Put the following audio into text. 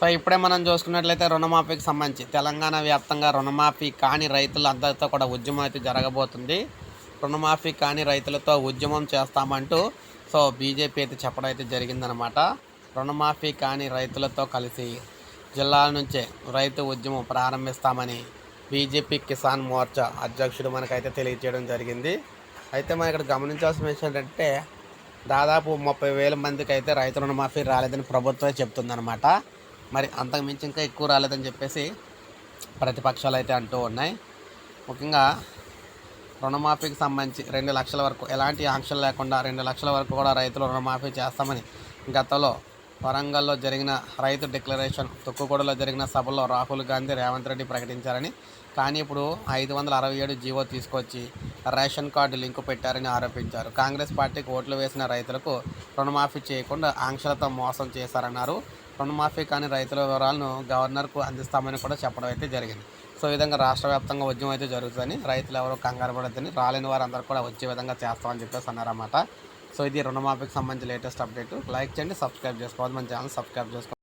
So ఇప్పుడే మనం చూసుకున్నట్లయితే రుణమాఫీకి సంబంధించి తెలంగాణ వ్యాప్తంగా రుణమాఫీ కాని రైతులందరితో కూడా ఉద్యమం అయితే జరగబోతుంది. రుణమాఫీ కాని రైతులతో ఉద్యమం చేస్తామంటూ సో బీజేపీ అయితే చెప్పడం అయితే జరిగిందనమాట. రుణమాఫీ కాని రైతులతో కలిసి జిల్లాల నుంచే రైతు ఉద్యమం ప్రారంభిస్తామని బీజేపీ కిసాన్ మోర్చా అధ్యక్షుడు మనకైతే తెలియజేయడం జరిగింది. అయితే మనం ఇక్కడ గమనించాల్సిన విషయం ఏంటంటే దాదాపు ముప్పై వేల మందికి అయితే రైతు రుణమాఫీ రాలేదని ప్రభుత్వమే చెప్తుందనమాట. మరి అంతకు మించి ఇంకా ఎక్కువ రాలేదని చెప్పేసి ప్రతిపక్షాలు అయితే అంటూ ఉన్నాయి. ముఖ్యంగా రుణమాఫీకి సంబంధించి రెండు లక్షల వరకు ఎలాంటి ఆంక్షలు లేకుండా రెండు లక్షల వరకు కూడా రైతులు రుణమాఫీ చేస్తామని గతంలో వరంగల్లో జరిగిన రైతు డిక్లరేషన్ తొక్కుగూడలో జరిగిన సభలో రాహుల్ గాంధీ రేవంత్ రెడ్డి ప్రకటించారని. కానీ ఇప్పుడు ఐదు వందల అరవై ఏడు జీవో తీసుకొచ్చి రేషన్ కార్డు లింకు పెట్టారని ఆరోపించారు. కాంగ్రెస్ పార్టీకి ఓట్లు వేసిన రైతులకు రుణమాఫీ చేయకుండా ఆంక్షలతో మోసం చేశారన్నారు. రుణమాఫీ కాని రైతుల వివరాలను గవర్నర్కు అందిస్తామని కూడా చెప్పడం అయితే జరిగింది. సో ఈ విధంగా రాష్ట్ర వ్యాప్తంగా ఉద్యమం అయితే జరుగుతుందని రైతులు ఎవరు కంగారు పడద్దని రాలేని వారందరూ కూడా వచ్చే విధంగా చేస్తామని చెప్పేసి అన్నారన్నమాట. సో ఇది రుణమాఫీకి సంబంధించి లేటెస్ట్ అప్డేట్. లైక్ చేయండి సబ్స్క్రైబ్ చేసుకోవాలి మన ఛానల్ సబ్స్క్రైబ్ చేసుకోవాలి